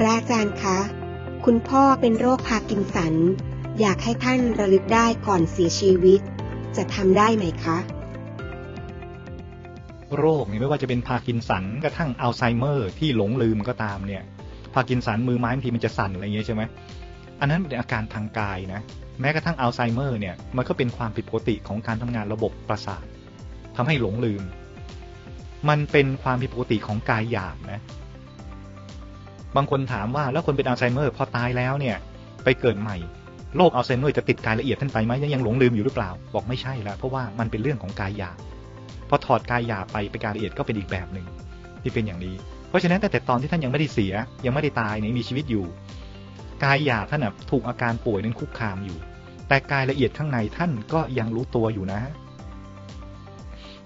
พระอาจารย์คะ คุณพ่อเป็นโรคพาร์กินสัน อยากให้ท่านระลึกได้ก่อนเสียชีวิต จะทำได้ไหมคะ โรคเนี่ยไม่ว่าจะเป็นพาร์กินสันกระทั่งอัลไซเมอร์ ที่หลงลืมก็ตามเนี่ย พาร์กินสันมือไม้บางทีมันจะสั่นอะไรอย่างเงี้ยใช่ไหมอันนั้นเป็นอาการทางกายนะ แม้กระทั่งอัลไซเมอร์เนี่ยมันก็เป็นความผิดปกติของการทำงานระบบประสาททำให้หลงลืม มันเป็นความผิดปกติของกายหยาบนะ บางคนถามว่าแล้วคนเป็นอัลไซเมอร์พอตายแล้วเนี่ย ไปเกิดใหม่โรคอัลไซเมอร์จะติดกายละเอียดท่านไปไหมยังหลงลืมอยู่หรือเปล่า บอกไม่ใช่แล้วเพราะว่ามันเป็นเรื่องของกายหยาบพอถอดกายหยาบไปไปกายละเอียดก็เป็นอีกแบบหนึ่งที่เป็นอย่างนี้ เพราะฉะนั้นแต่แต่ตอนที่ท่านยังไม่ได้เสีย ยังไม่ได้ตายเนี่ยมีชีวิตอยู่ กายหยาบท่านถูกอาการป่วยนั้นคุกคามอยู่ แต่กายละเอียดข้างในท่านก็ยังรู้ตัวอยู่นะ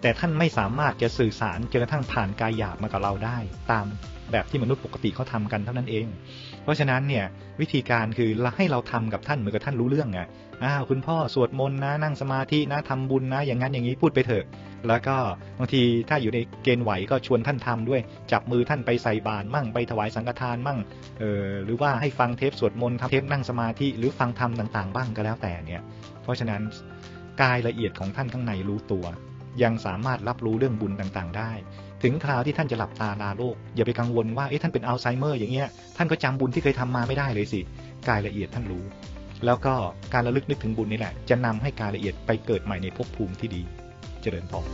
แต่ท่านไม่สามารถจะสื่อสารจนกระทั่งผ่านกายหยาบมากับเราได้ ตามแบบที่มนุษย์ปกติเขาทำกันเท่านั้นเอง เพราะฉะนั้นเนี่ยวิธีการคือให้เราทำกับท่านเหมือนกับท่านรู้เรื่องไงอ้าวคุณพ่อสวดมนต์นะนั่งสมาธินะทำบุญนะ อย่างนั้นอย่างนี้พูดไปเถอะ แล้วก็บางทีถ้าอยู่ในเกณฑ์ไหวก็ชวนท่านทำด้วย จับมือท่านไปใส่บาตรมั่งไปถวายสังฆทานมั่งเออหรือว่าให้ฟังเทปสวดมนต์ทำเทปนั่งสมาธิหรือฟังธรรมต่าง ๆ บ้างก็แล้วแต่เนี่ย เพราะฉะนั้นกายละเอียดของท่านข้างในรู้ตัว ยังสามารถรับรู้เรื่องบุญต่างๆ ได้ ถึงคราวที่ท่านจะหลับตาลาโลก อย่าไปกังวลว่าเอ๊ะท่านเป็นอัลไซเมอร์อย่างเงี้ยท่านก็จำบุญที่เคยทำมาไม่ได้เลยสิกายละเอียดท่านรู้ แล้วก็การระลึกนึกถึงบุญนี่แหละ จะนำให้กายละเอียดไปเกิดใหม่ในภพภูมิที่ดี เจริญพร